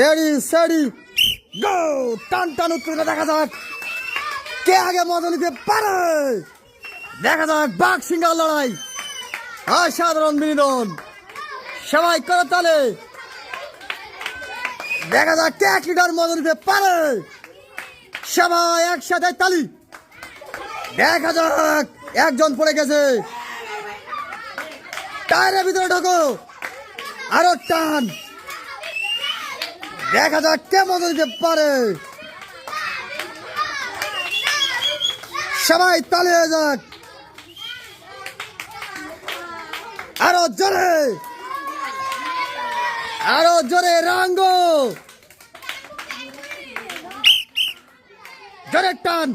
Ready সেডি গো টান টান উত্তরটা দেখা যাক। কে আগে মজা নিতে পারে? দেখা যাক, বাঘ সিঙ্গার লড়াই। অসাধারণ বিনোদন সবাই করে তালে। দেখা যাক, কে এক লিটার মজা নিতে পারে? সবাই একসাথে তালি। দেখা যাক, একজন পড়ে গেছে। টায়ারের ভিতরে ঢোকো। আরও টান। দেখা যাক কে মজা দিতে পারে। সবাই তালে হয়ে যাক। আরও জোরে। আরও জোরে রাঙ্গ। জোরে টান।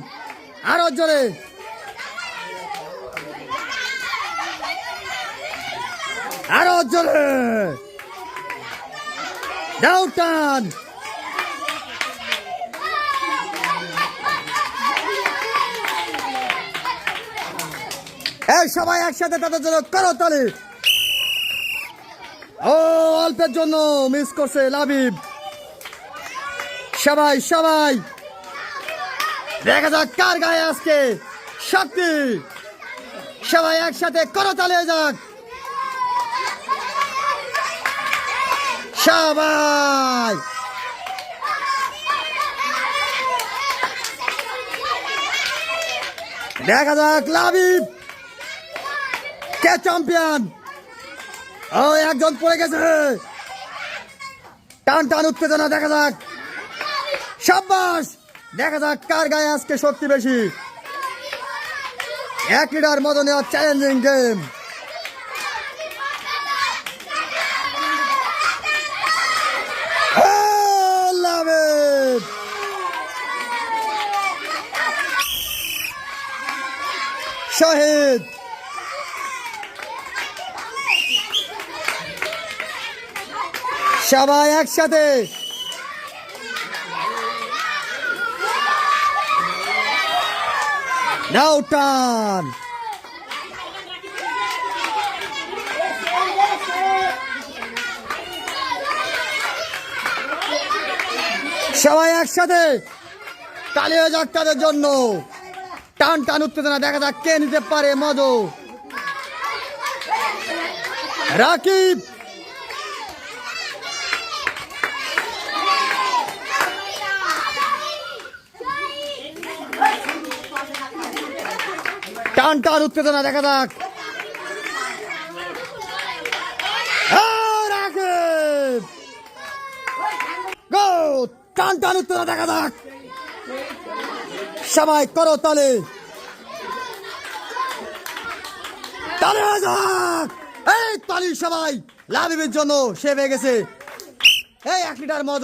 আরও জোরে। আরও জোরে। দাও টান এই সবাই একসাথে তাদের জন্য করো ও, অল্পের জন্য মিস করছে লাবিব। সবাই সবাই। দেখা যাক কার গায়ে আজকে শক্তি। সবাই একসাথে করো তালে যাক। সবাই। দেখা যাক লাবিব কে চ্যাম্পিয়ন ও, একজন পড়ে গেছে। টান টান উত্তেজনা, দেখা যাক। সাব্বাস! দেখা যাক কার গায়ে আজকে শক্তি বেশি। এক লিটার মতো নেওয়া চ্যালেঞ্জিং গেম শাহিদ। সবাই একসাথে। নাও টান। সবাই একসাথে। তালি হয়ে যাক তাদের জন্য। টান টান উত্তেজনা দেখা যাক কে নিতে পারে মদ রাকিব! টান টান উত্তেজনা দেখা যাক। আহ, রাকিব! গো টান টান উত্তেজনা দেখা যাক। সবাই করো তালে। তালে এই তালি সবাই লাভিবের জন্য সে পেয়ে গেছে। এই এক লিটার মদ।